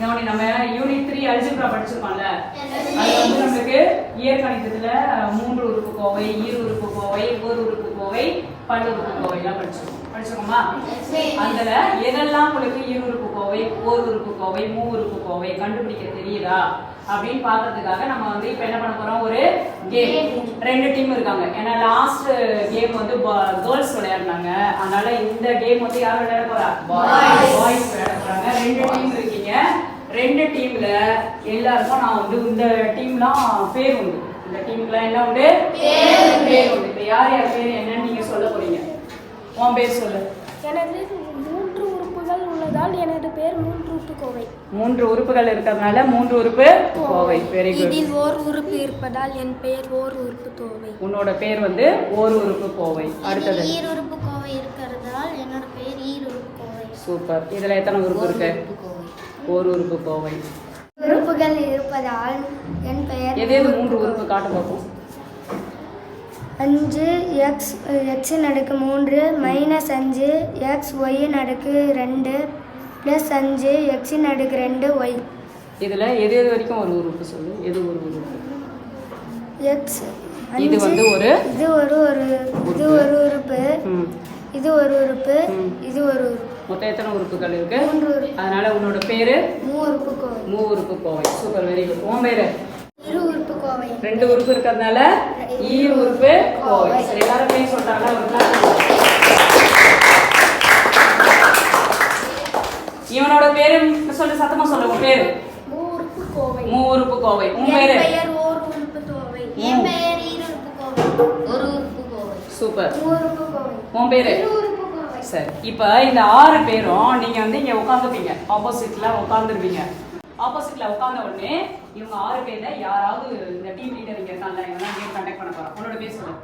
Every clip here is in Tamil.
கவனி நம்ம யூனிட் த்ரீ அல்ஜிப்ரா படிச்சிருக்கோம்ல? அது வந்து நம்மளுக்கு இயற்கணிதத்துல மூன்று உறுப்பு கோவை ஈர் உறுப்பு கோவை ஓர் உறுப்பு கோவை பல் உறுப்பு கோவை எல்லாம் படிச்சிருக்கோம்? படிச்சிருக்கோமா அதுல எதெல்லாம் உங்களுக்கு ஈர் உறுப்பு கோவை ஓர் உறுப்பு கோவை மூ உறுப்பு கோவை கண்டுபிடிக்க தெரியுதா? அப்படின்னு பார்க்கறதுக்காக நம்ம வந்து இப்போ என்ன பண்ண போறோம்? ஒரு கேம் ரெண்டு டீம் இருக்காங்க. ஏன்னா லாஸ்ட் கேம் வந்து கேர்ள்ஸ் விளையாடுனாங்க. அதனால இந்த கேம் வந்து யார் விளையாட போறா? பாய்ஸ் விளையாட போறாங்க. ரெண்டு டீம் ரெண்டு டீம்ல எல்லாருக்கும் நான் வந்து இந்த டீம்லாம் பேர் உண்டு. இந்த டீமுக்குலாம் என்ன உண்டு? பேர் உண்டு. இப்போ யார் யார் பேர் என்னன்னு நீங்க சொல்ல போறீங்க? உன் பேர் சொல்லு. எனது மூன்று உறுப்புகள் உள்ளதால் எனது பேர் மூன்று உறுப்பு கோவை மூன்று உறுப்புகள் இருக்கிறதுனால மூன்று உறுப்பு கோவை. வெரி குட் இதில் ஓர் உறுப்பு இருப்பதால் என் பெயர் ஓர் உறுப்பு கோவை. உன்னோட பேர் வந்து ஓர் உறுப்பு கோவை. அடுத்தது. ஈர் உறுப்பு கோவை இருக்கிறதால் என்னோட பெயர் ஈர் உறுப்பு கோவை. சூப்பர். இதுல எத்தனை உறுப்பு இருக்கு? ஓர் உறுப்பு கோவை. உறுப்புகள் இருப்பதால் என் பெயர் எது எது மூன்று உறுப்பு காட்ட பார்ப்போம். அஞ்சு எக்ஸ் எக்ஸின் அடுக்கு மூன்று மைனஸ் அஞ்சு எக்ஸ் ஒய்யின் அடுக்கு ரெண்டு ப்ளஸ் அஞ்சு எக்ஸின் அடுக்கு ரெண்டு ஒய். இதுல எது எது வரைக்கும் ஒரு உறுப்பு சொல்லு? எது ஒரு உறுப்பு? எக்ஸ். இது வந்து ஒரு இது ஒரு ஒரு இது ஒரு உறுப்பு. இது ஒரு உறுப்பு. இது ஒரு உறுப்பு. மொத்தம் எத்தனை உறுப்புகள் இருக்கு அதனால உன்னோட பேரு மூ உறுப்பு கோவை சூப்பர் வெரி குட் உன் பேரு ரெண்டு உறுப்பு இருக்கிறதுனால ஈர் உறுப்பு கோவை சரி எல்லாரும் பேர் கொடுங்க. இவனோட பேரு சொல்லு சத்தமா சொல்லு உன் பேரு மூ உறுப்பு கோவை உன் பேரு சூப்பர் உன் பேரு சரி. இப்போ இந்த ஆறு பேரும் நீங்க வந்து இங்க உட்காந்துப்பீங்க ஆப்போசிட்ல உட்காந்துருப்பீங்க ஆப்போசிட்ல உட்கார்ந்த உடனே இவங்க ஆறு பேர்ல யாராவது இந்த டீம் லீடர் இங்க இருக்காங்க இவங்க கேம் கண்டக்ட் பண்ண போறான் உன்னோட பேர் சொல்லு.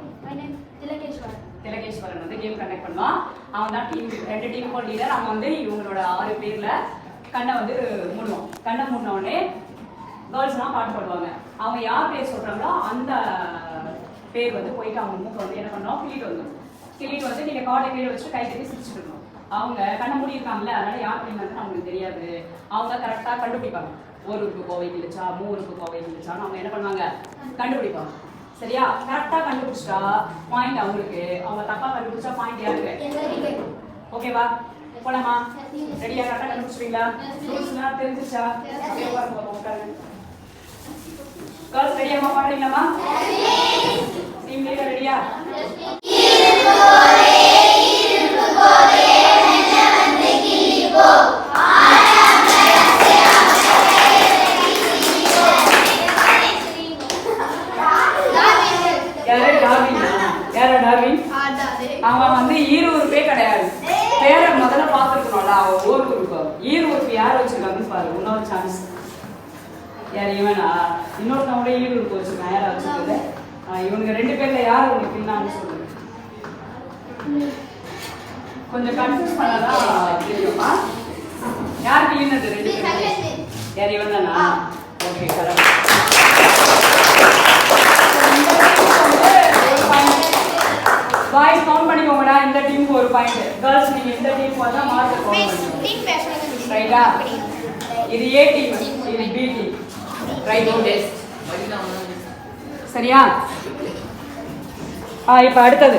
திலகேஸ்வரன். திலகேஸ்வரன் வந்து கேம் கண்டக்ட் பண்ணுவான். அவன் தான் டீம் ரெண்டு டீமுக்கும் லீடர் அவன் வந்து இவங்களோட ஆறு பேர்ல கண்ணை வந்து மூடுவான். கண்ணை மூடின உடனே கேர்ள்ஸ்லாம் பாட்டு பாடுவாங்க. அவங்க யார் பேர் சொல்றாங்களோ அந்த பேர் வந்து போயிட்டு அவங்க மூக்க வந்து என்ன பண்ணோம் கிளிட்டு வந்து கிளிட்டு வந்து நீங்க காட்டை கீழே வச்சு கை கட்டி சிரிச்சுட்டு இருக்கணும். அவங்க கண்ணை மூடி இருக்காங்கல்ல அதனால யார் வந்து அவங்களுக்கு தெரியாது. அவங்க கரெக்டா கண்டுபிடிப்பாங்க. ஒரு உறுப்பு கோவை கிழிச்சா மூ உறுப்பு கோவை கிழிச்சான்னு அவங்க என்ன பண்ணுவாங்க? கண்டுபிடிப்பாங்க. சரியா? கரெக்டா கண்டுபிடிச்சிட்டா பாயிண்ட் அவங்களுக்கு. அவங்க தப்பா கண்டுபிடிச்சா பாயிண்ட் யாருக்கு? ஓகேவா போலாமா? ரெடியா கரெக்டா கண்டுபிடிச்சிட்டீங்களா? ரூல்ஸ்லாம் தெரிஞ்சிச்சா கேர்ள்ஸ் ரெடியாமா பாடுறீங்களாமா டீம் லீடர் ரெடியா அவன் வந்து ஈர் உறுப்பே கிடையாது. பேரை முதல்ல பார்த்துருக்கணும்ல அவன் ஊர் உறுப்பு ஈர் உறுப்பு யார் வச்சிருக்காங்கன்னு பாரு இன்னொரு சான்ஸ் யார் இவனா? இன்னொருத்தவங்களே கூட ஈர் உறுப்பு வச்சிருக்கான் யாரா வச்சிருக்கிறது இவனுங்க ரெண்டு பேர்ல யார் உங்களுக்கு பின்னான்னு சொல்லுங்க கொஞ்சம் கன்ஃபியூஸ் பண்ணாதான் தெரியுமா? யார் பின்னது ரெண்டு யார் இவன் தானா ஓகே கரெக்ட் பாய்ஸ் கவுண்ட் பண்ணிக்கோங்கடா. இந்த டீமுக்கு ஒரு பாயிண்ட் கேர்ள்ஸ் நீங்க இந்த டீம் வந்தா மார்க் கவுண்ட் ரைட்டா இது ஏ டீம் இது பி டீம் ரைட் ஓகே சரியா? ஆ இப்போ அடுத்தது.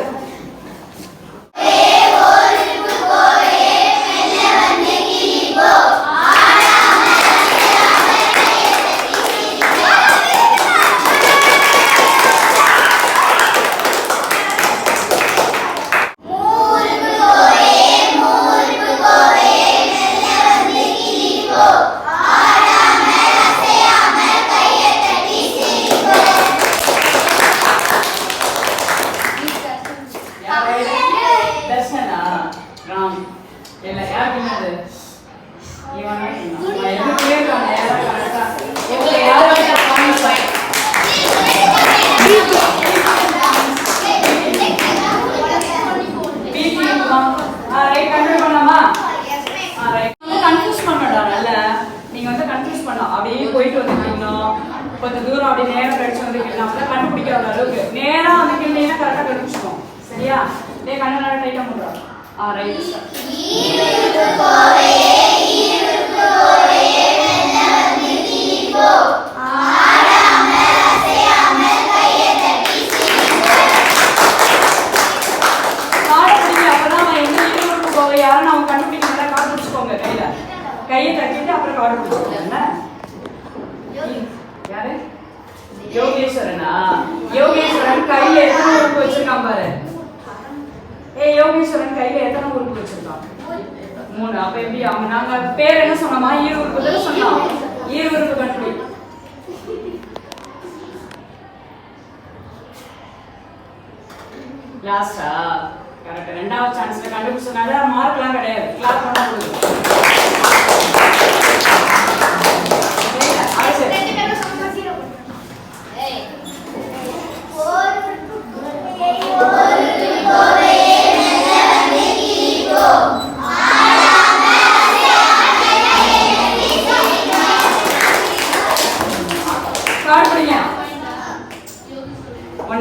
தர்ஷனா ராம். இல்ல யார் பின்னது? இவனா? இவனா. எது அப்படியே கண்ணனால டைட்டா போடுறோம் ஆ ரைட் சார் ஈருக்கு போவே ஈருக்கு போவே வெல்ல வந்து தீபோ ஆடாம அசையாம கையை தட்டி காட்டுங்க அப்பதான் எங்க ஈருக்கு போவே யாரும் நம்ம கண்டுபிடிக்கணும் யாரு யோகேஸ்வரனா யோகேஸ்வரன் கையில எத்தனை உறுப்பு வச்சிருக்கான் பாரு யோகேஸ்வரன் கையில எத்தனை உறுப்பு வச்சிருக்கான்? மூணு. அப்ப எப்படி அவங்க நாங்க பேர் என்ன சொன்னோமா? ஈரு உறுப்பு சொன்னோம்? ஈரு உறுப்பு கண்டுபிடி லாஸ்டா கரெக்ட் ரெண்டாவது சான்ஸ்ல கண்டுபிடிச்சனால மார்க்லாம் கிடையாது. கிளாஸ் பண்ண முடியும்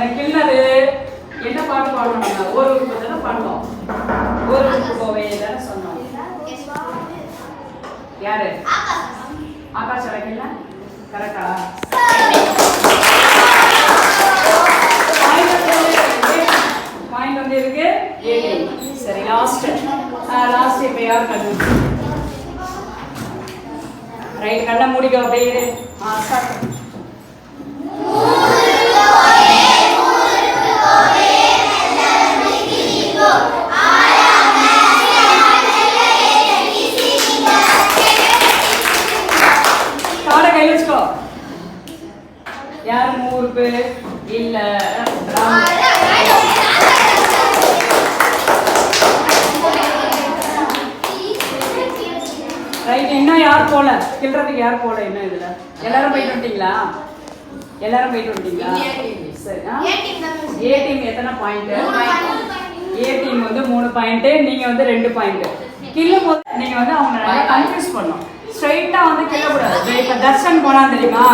உன்னை கிள்ளது என்ன பாட்டு பாடணும் நம்ம ஒரு உறுப்பு தானே பாடுவோம் ஒரு உறுப்பு கோவை தானே சொன்னோம். யாரு? ஆகாஷ் அடக்கில்ல கரெக்டா பாயிண்ட் வந்து இருக்கு? ஏழு சரி லாஸ்ட் லாஸ்ட் இப்போ யார் கண்ணு ரைட் கண்ணை மூடிக்கோ அப்படியே இல்ல. ரைட் இன்னும் யார் போல? கிள்றதுக்கு யார் போல இன்னும் இதுல? எல்லாரும் போயிட்டு வந்துட்டீங்களா? எல்லாரும் போயிட்டு வந்துட்டீங்களா? சரி? ஏ டீம் எத்தனை பாயிண்ட் ஏ டீம் வந்து மூணு பாயிண்ட் நீங்க வந்து ரெண்டு பாயிண்ட் கிள்ளும் போது நீங்க வந்து அவங்க நல்லா கன்ஃபியூஸ் பண்ணும். ஸ்ட்ரைட்டா வந்து கிள்ளக்கூடாது இப்ப தர்ஷன் போனா தெரியுமா?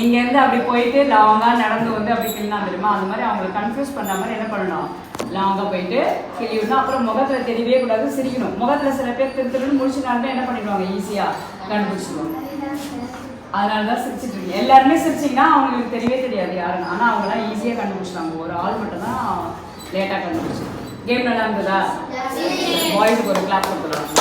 இங்க இருந்து அப்படி போயிட்டு லாங்கா நடந்து வந்து அப்படி கிள்ளா தெரியுமா? அந்த மாதிரி அவங்களை கன்ஃபியூஸ் பண்ண மாதிரி என்ன பண்ணணும்? லாங்கா போயிட்டு கிள்ளி விடணும் அப்புறம் முகத்துல தெரியவே கூடாது சிரிக்கணும். முகத்துல சில பேர் திரு திருன்னு முடிச்சுனாலும் என்ன பண்ணிடுவாங்க? ஈஸியா கண்டுபிடிச்சிடுவாங்க. அதனால தான் சிரிச்சிட்டு இருக்கீங்க எல்லாருமே சிரிச்சிங்கன்னா அவங்களுக்கு தெரியவே தெரியாது யாருன்னு. ஆனால் அவங்களாம் ஈஸியாக கண்டுபிடிச்சிட்டாங்க ஒரு ஆள் மட்டும் தான் லேட்டாக கண்டுபிடிச்சு கேம் நல்லா இருந்ததா? பாய்ஸுக்கு ஒரு கிளாப் கொடுத்துருவாங்க